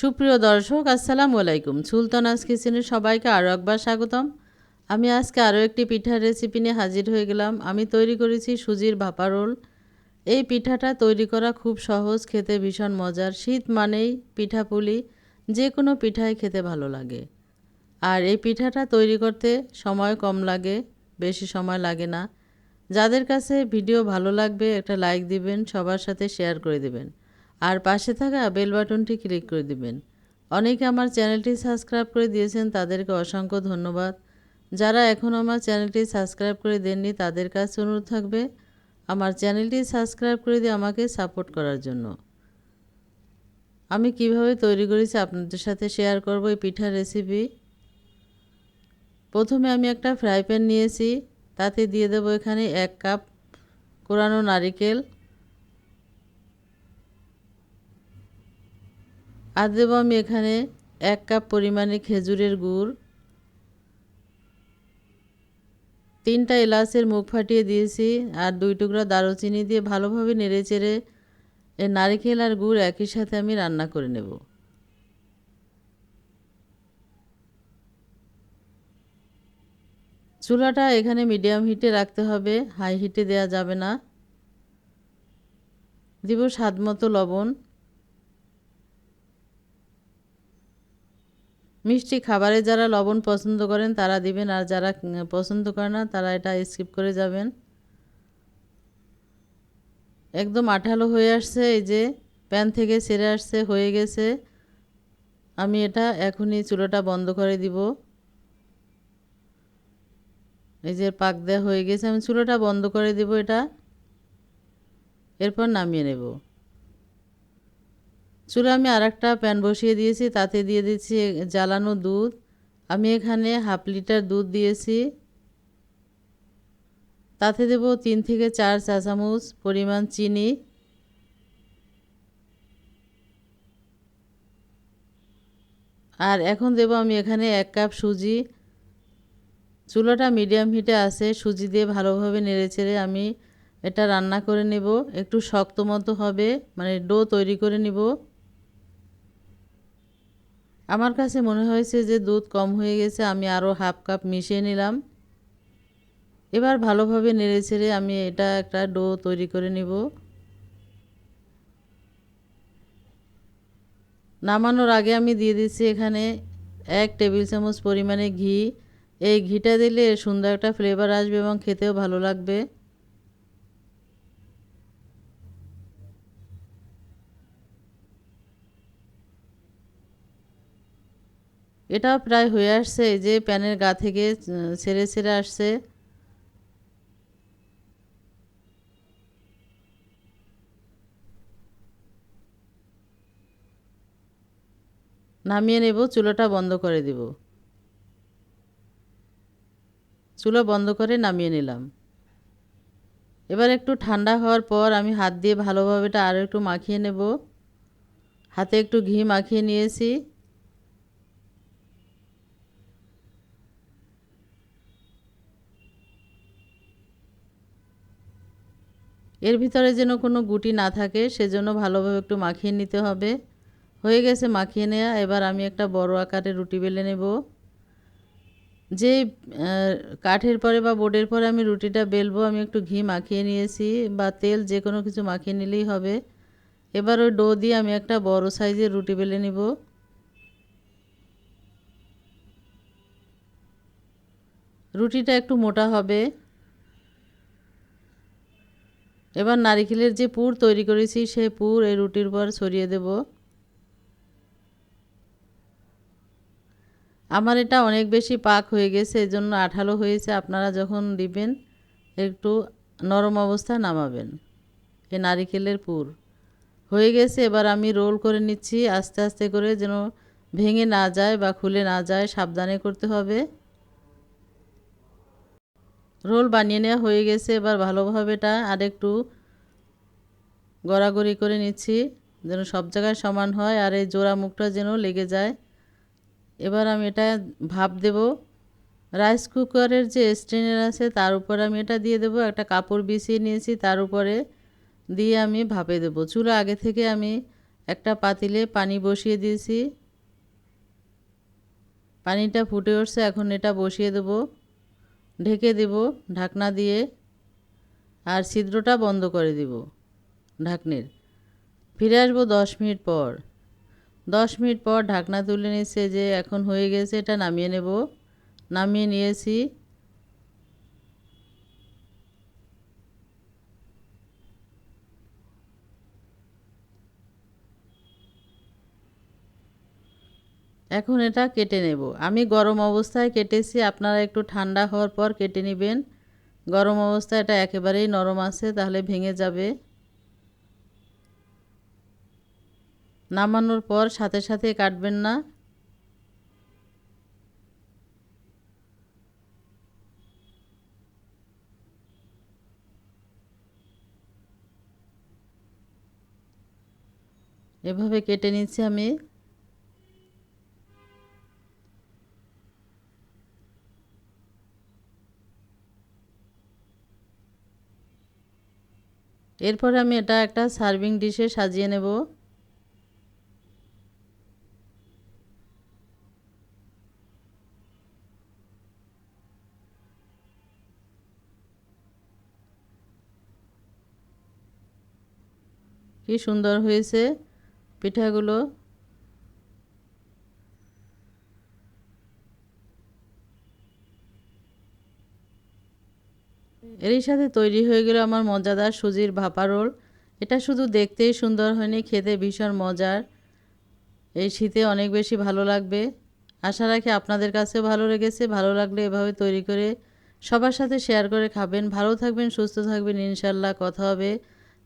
সুপ্রিয় দর্শক, আসসালামু আলাইকুম। সুলতানাস কিচেনে সবাইকে আরও একবার স্বাগতম। আমি আজকে আরও একটি পিঠার রেসিপি নিয়ে হাজির হয়ে গেলাম। আমি তৈরি করেছি সুজির ভাপা রোল। এই পিঠাটা তৈরি করা খুব সহজ, খেতে ভীষণ মজার। শীত মানেই পিঠাপুলি যে কোনো পিঠাই খেতে ভালো লাগে। আর এই পিঠাটা তৈরি করতে সময় কম লাগে, বেশি সময় লাগে না। যাদের কাছে ভিডিও ভালো লাগবে, একটা লাইক দিবেন, সবার সাথে শেয়ার করে দিবেন। আর পাশে থাকা বেল বাটনটি ক্লিক করে দিবেন। অনেকে আমার চ্যানেলটি সাবস্ক্রাইব করে দিয়েছেন, তাদেরকে অসংখ্য ধন্যবাদ। যারা এখনও আমার চ্যানেলটি সাবস্ক্রাইব করে দেননি, তাদের কাছে অনুরোধ থাকবে আমার চ্যানেলটি সাবস্ক্রাইব করে দিয়ে আমাকে সাপোর্ট করার জন্য। আমি কীভাবে তৈরি করেছি আপনাদের সাথে শেয়ার করব এই পিঠার রেসিপি প্রথমে আমি একটা ফ্রাই প্যান নিয়েছি, তাতে দিয়ে দেবো এখানে এক কাপ কোরানো নারিকেল আর দেব আমি এখানে এক কাপ পরিমাণে খেজুরের গুড়, তিনটা এলাচের মুখ ফাটিয়ে দিয়েছি আর দুই টুকরা দারুচিনি দিয়ে ভালোভাবে নেড়ে চেড়ে এ নারিকেল আর গুড় একই সাথে আমি রান্না করে নেব। চুলাটা এখানে মিডিয়াম হিটে রাখতে হবে, হাই হিটে দেওয়া যাবে না। দিব স্বাদ মতো লবণ। মিষ্টি খাবারে যারা লবণ পছন্দ করেন, তারা দিবেন, আর যারা পছন্দ করে না, তারা এটা স্কিপ করে যাবেন। একদম আঠালো হয়ে আসছে, এই যে প্যান থেকে ছেড়ে আসছে, হয়ে গেছে। আমি এটা এখনই চুলোটা বন্ধ করে দিব। এই যে পাক দেওয়া হয়ে গেছে, আমি চুলোটা বন্ধ করে দিব এটা। এরপর নামিয়ে নেব। চুলে আমি আর একটা প্যান বসিয়ে দিয়েছি, তাতে দিয়ে দিচ্ছি জ্বালানো দুধ। আমি এখানে হাফ লিটার দুধ দিয়েছি। তাতে দেব তিন থেকে চার চা চামচ পরিমাণ চিনি। আর এখন দেব আমি এখানে এক কাপ সুজি। চুলাটা মিডিয়াম হিটে আছে, সুজি দিয়ে ভালোভাবে নেড়ে চেড়ে আমি এটা রান্না করে নেব। একটু শক্ত মতো হবে মানে ডো তৈরি করে নিব। আমার কাছে মনে হয়েছে যে দুধ কম হয়ে গেছে, আমি আরও হাফ কাপ মিশিয়ে নিলাম। এবার ভালোভাবে নেড়ে ছেড়ে আমি এটা একটা ডো তৈরি করে নিব। নামানোর আগে আমি দিয়ে দিচ্ছি এখানে এক টেবিল চামচ পরিমাণে ঘি। এই ঘিটা দিলে সুন্দর একটা ফ্লেভার আসবে এবং খেতেও ভালো লাগবে। এটা প্রায় হয়ে আসছে যে প্যানের গা থেকে ছেড়ে ছেড়ে আসছে। নামিয়ে নেব, চুলোটা বন্ধ করে দেব। চুলো বন্ধ করে নামিয়ে নিলাম। এবার একটু ঠান্ডা হওয়ার পর আমি হাত দিয়ে ভালোভাবে এটা আরও একটু মাখিয়ে নেব। হাতে একটু ঘি মাখিয়ে নিয়েছি। এর ভিতরে যেন কোনো গুটি না থাকে, সেজন্য ভালোভাবে একটু মাখিয়ে নিতে হবে। হয়ে গেছে মাখিয়ে নেওয়া এবার আমি একটা বড় আকারে রুটি বেলে নেব। যে কাঠের পরে বা বোর্ডের পরে আমি রুটিটা বেলবো, আমি একটু ঘি মাখিয়ে নিয়েছি বা তেল যে কোনো কিছু মাখিয়ে নিলেই হবে। এবার ওই ডো দিয়ে আমি একটা বড় সাইজের রুটি বেলে নিব। রুটিটা একটু মোটা হবে। এবার নারিকেলের যে পুর তৈরি করেছি সেই পুর এই রুটির পর ছড়িয়ে দেব। আমার এটা অনেক বেশি পাক হয়ে গেছে এই জন্য আঠালো হয়েছে। আপনারা যখন দিবেন, একটু নরম অবস্থায় নামাবেন এই নারিকেলের পুর। হয়ে গেছে, এবার আমি রোল করে নিচ্ছি। আস্তে আস্তে করে যেন ভেঙে না যায় বা খুলে না যায়, সাবধানে করতে হবে। রোল বানিয়ে নেওয়া হয়ে গেছে। এবার ভালোভাবে এটা আরেকটু গড়াগড়ি করে নিচ্ছি, যেন সব জায়গায় সমান হয় আর এই জোড়া মুখটা যেন লেগে যায়। এবার আমি এটা ভাপ দেব। রাইস কুকারের যে স্ট্রেনার আছে, তার উপর আমি এটা দিয়ে দেব। একটা কাপড় বিছিয়ে নিয়েছি, তার উপরে দিয়ে আমি ভাপে দেবো। চুলা আগে থেকে আমি একটা পাতিলে পানি বসিয়ে দিয়েছি। পানিটা ফুটে উঠছে, এখন এটা বসিয়ে দেব। ঢেকে দেব ঢাকনা দিয়ে আর ছিদ্রটা বন্ধ করে দিব ঢাকনির। ফিরে আসব দশ মিনিট পর। দশ মিনিট পর ঢাকনা তুলে নিচ্ছে যে এখন হয়ে গেছে, এটা নামিয়ে নেব। নামিয়ে নিয়েছি। এখন এটা কেটে নেব। আমি গরম অবস্থায় কেটেছি, আপনারা একটু ঠান্ডা হওয়ার পর কেটে নেবেন। গরম অবস্থায় এটা একেবারেই নরম আছে, তাহলে ভেঙে যাবে। নামানোর পর সাথে সাথে কাটবেন না। এভাবে কেটে নিচ্ছি আমি। এরপর আমি এটা একটা সার্ভিং ডিশে সাজিয়ে নেব। কি সুন্দর হয়েছে পিঠাগুলো। এরই সাথে তৈরি হয়ে গেল আমার মজাদার সুজির ভাপা রোল। এটা শুধু দেখতেই সুন্দর হয়নি, খেতে ভীষণ মজার। এই শীতে অনেক বেশি ভালো লাগবে। আশা রাখি আপনাদের কাছেও ভালো লেগেছে। ভালো লাগলে এভাবে তৈরি করে সবার সাথে শেয়ার করে খাবেন। ভালো থাকবেন, সুস্থ থাকবেন, ইনশাল্লাহ কথা হবে।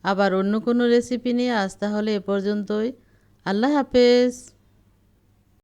আবার অন্য কোনো রেসিপি নিয়ে আজ তাহলে এ পর্যন্তই। আল্লাহ হাফেজ।